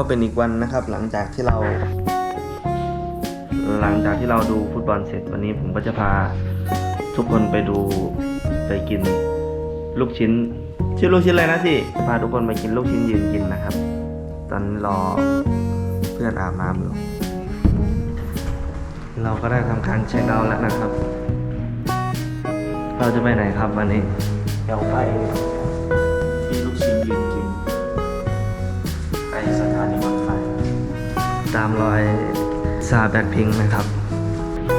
ก็เป็นอีกวันนะครับ หลังจากที่เรา หลังจากที่เราดูฟุตบอลเสร็จวันนี้ผมก็จะพาทุกคนไปดูไปกินลูกชิ้น ชื่อลูกชิ้นอะไรนะสิพาทุกคนไปกินลูกชิ้นยืนกินนะครับ ตอนรอเพื่อนอาบน้ำอยู่เราก็ได้ทำการเช็คเอาท์แล้วนะครับ เราจะไปไหนครับวันนี้เดี๋ยวไป สถานีรถไฟตามรอยซาแบ็คพิงนะครับ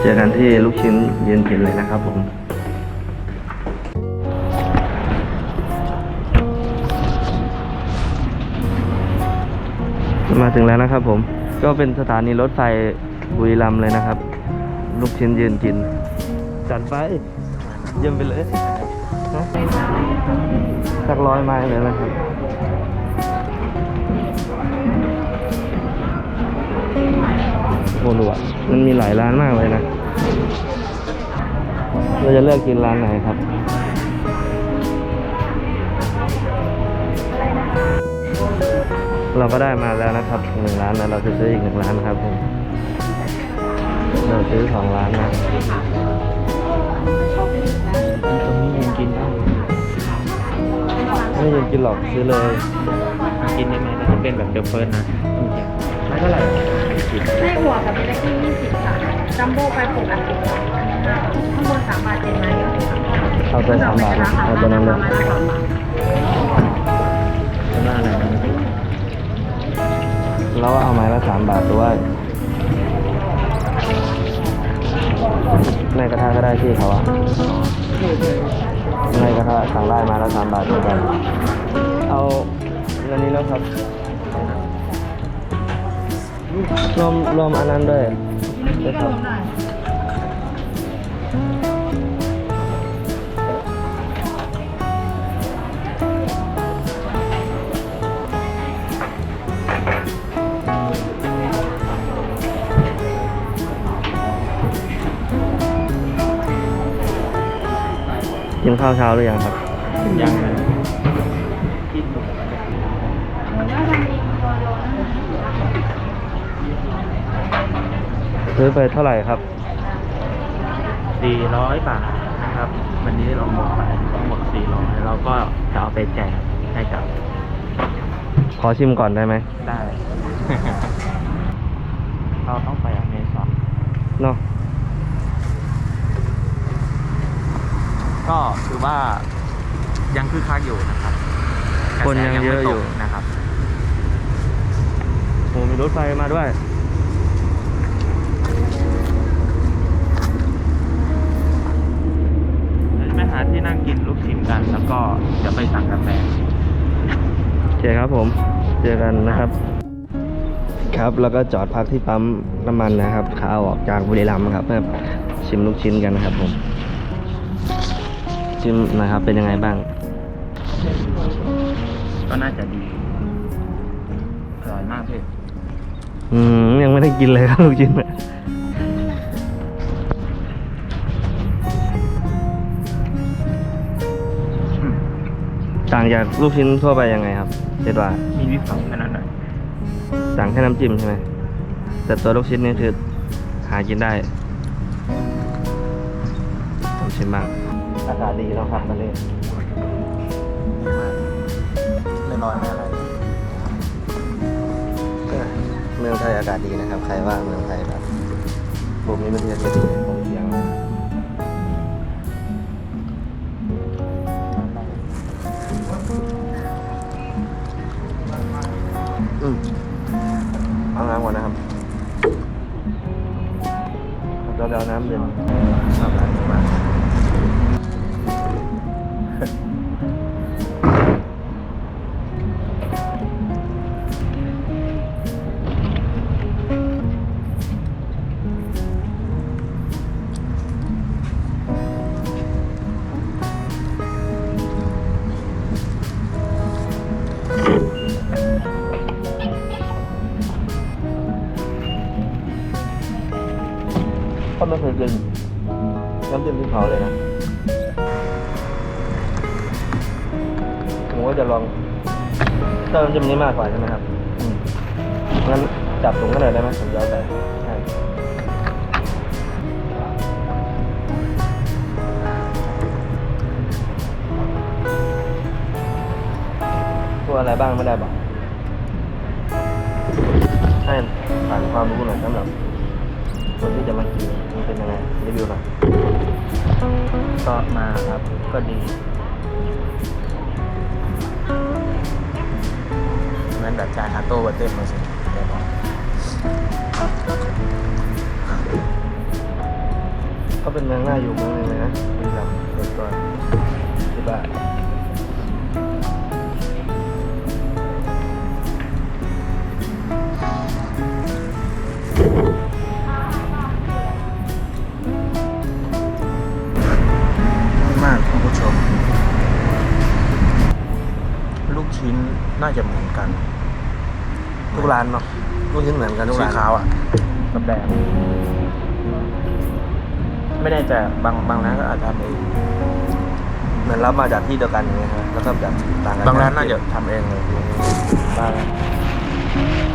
เจอกันที่ลูกชิ้นยืนกินเลยนะครับผมมาถึงแล้วนะครับผมก็เป็นสถานีรถไฟบุรีรัมย์เลยนะครับ ลูกชิ้นยืนกิน จัดไปเยี่ยมไปเลยนะสักร้อยไม้เลยนะครับ โอ้โหอะมันมีหลายร้านมากเลยนะ เราจะเลือกกินร้านไหนครับเราก็ได้มาแล้วนะครับหนึ่งร้านแล้วเราจะซื้ออีกหนึ่งร้านนะครับผมเราซื้อสองร้านนะตรงนี้ยืนกินได้ไม่ยังกินหรอกซื้อเลย กินได้ไหมนะจะเป็นแบบเดอะเฟิร์สนะจริงๆไม่เท่าไหร่ กินไส้หัวกับเบลกี้ยี่สิบค่ะจัมโบ้ไปปกติข้างบนสามบาทเจ็ดไม้เอาไปสามบาทนะเอาตัวนั้นเลยไม้ละสามบาทแล้วก็อะไรนะแล้วเอาไม้ละสามบาทด้วยในกระทะก็ได้ที่เขาอะในกระทะสั่งได้ไมาละสามบาทเหมือนกัน เอาอันนี้แล้วครับ รวมรวมอันนั้นด้วยด้วยครับกินข้าวเช้าหรือยังครับยัง ซื้อไปเท่าไหร่ครับสี่ร้อยบาทนะครับ วันนี้เราหมดไปทั้งหมดสี่ร้อยเราก็จะเอาไปแจกให้กับขอชิมก่อนได้ไหม ได้ เราต้องไปอเมซอนเนาะก็คือว่ายังคึกคักอยู่นะครับคนยังเยอะอยู่ กรแสไม่ตกนะครับโอ้มีรถไฟมาด้วย หาที่นั่งกินลูกชิ้นกัน แล้วก็จะไปสั่งกาแฟโอเคครับผมเจอกันนะครับ ครับแล้วก็จอดพักที่ปั๊มน้ำมันนะครับขาออกจากบุรีรัมย์ครับเพื่อชิมลูกชิ้นกันนะครับผม ชิมนะครับเป็นยังไงบ้าง ก็น่าจะดีอร่อยมากพี่อืมยังไม่ได้กินเลยครับลูกชิ้น ต่างจากลูกชิ้นทั่วไปยังไงครับเจ็ดว่ามีวิสังแค่นั้นหน่อยต่างแค่น้ำจิ้มใช่ไหมแต่ตัวลูกชิ้นนี่คือหากินได้ผมชิมบ้างอากาศดีแล้วครับตอนนี้ไม่ร้อนไม่อะไรเมืองไทยอากาศดีนะครับ ใครว่าเมืองไทยแบบภูมิประเทศไม่ดี ครับเราจะเอาน้ำเย็นชอบน้ำมากก็ ผมก็จะลองเติมน้ำจิ้มนี้มากกว่าใช่ไหมครับอืมงั้นจับถุงกันหน่อยได้ไหมผมจะเอาใส่ให้ตัวอะไรบ้างไม่ได้บอกให้ผ่านความรู้หน่อยสำหรับคนที่จะมากินมันเป็นยังไงรีวิวหน่อย ก็มาครับก็ดี เหมือนแบบจ่ายคาโต้บัตเต็มมาสิเดี๋ยวบอกก็เป็นเมืองน่าอยู่เมืองนึงเลยนะบุรีรัม นน่าจะเหมือนกัน ทุกร้านเนาะลูกชิ้นเหมือนกันทุกสีร้านขาวอะกับแดงไม่แน่ใจบางบางร้านก็อาจจะทำเองเหมือนรับมาจากที่เดียวกันอย่างเงี้ยครับแล้วก็แบบต่างกันบางร้านน่าจะทำเองเลยบางผม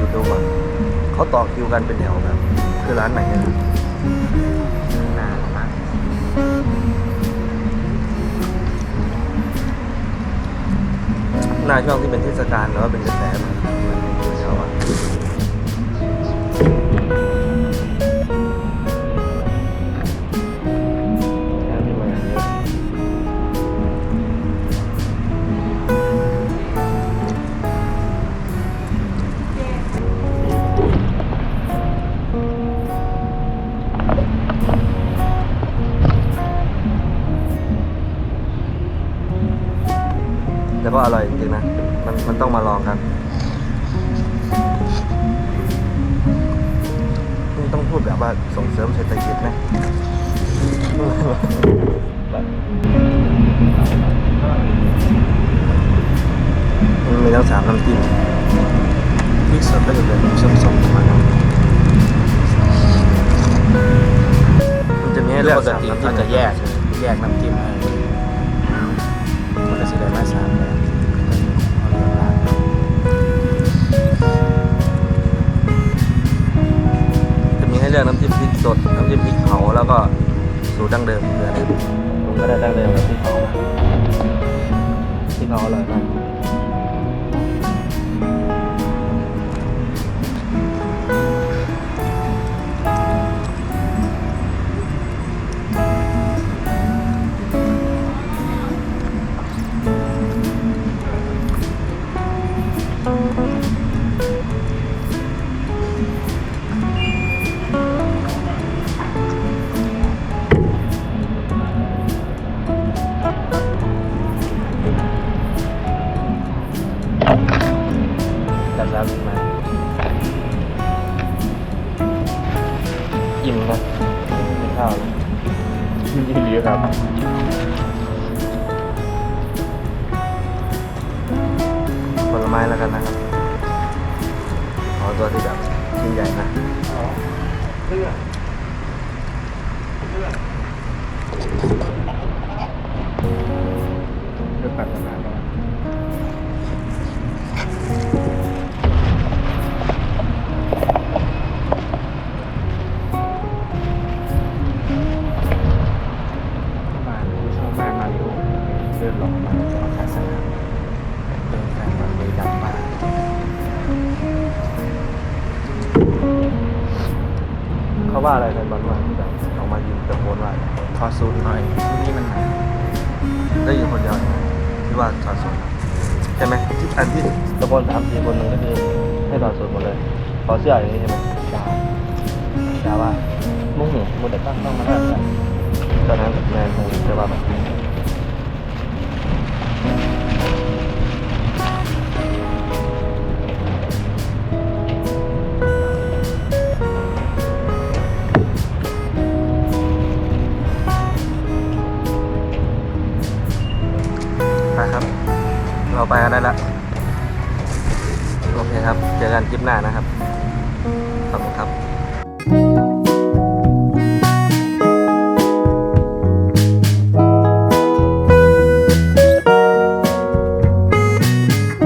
ยูทูบอะเขาต่อคิวกันเป็นแถวแบบคือร้านไหนกันะนานมากหน้าช่วงที่เป็นเทศกาลหรือว่าเป็นกระแสมัน แต่ก็อร่อยจริงนะ มันมันต้องมาลองกันนี่ต้องพูดแบบว่าส่งเสริมเศรษฐกิจไหมมันมีทั้งสามน้ำจิ้มพริกสดก็จะเป็นส้มๆมามันจะมีให้เลือกสามน้ำจิ้มจะแยกแยกน้ำจิ้มให้ ได้มาสามแบบเอนจะมีให้เลือกน้ำจิ้มพริกสด น้ำจิ้มพริกเผาแล้วก็สูตรดั้งเดิมคืออะไรผมก็ได้ดั้งเดิมกับพริกเผาพริกเผาอร่อยมาก อิ่มนะไม่ข้าวเลยยินดีครับผลไม้แล้วกันนะครับเอาตัวที่แบบชิ้นใหญ่นะเลือกปัดตลาดแล้ว ว่าอะไรแฟนบอลว่าที่แบบออกมายิงตะโกนว่าขอสูนหน่อยที่นี่มันหนาได้ยินคนเดียวเองที่ว่าถอดสูตรใช่ไหมที่อันที่ตะโกนสามสี่คนหนึ่งก็คือให้ถอดสูตรหมดเลยขอเสื้ออย่างนี้ใช่ไหมดาวดาว่ามุ่งหนูมุดแต่ตั้งต้องมาได้ ได้ละโอเคครับ เจอกันคลิปหน้านะครับ ขอบคุณครับ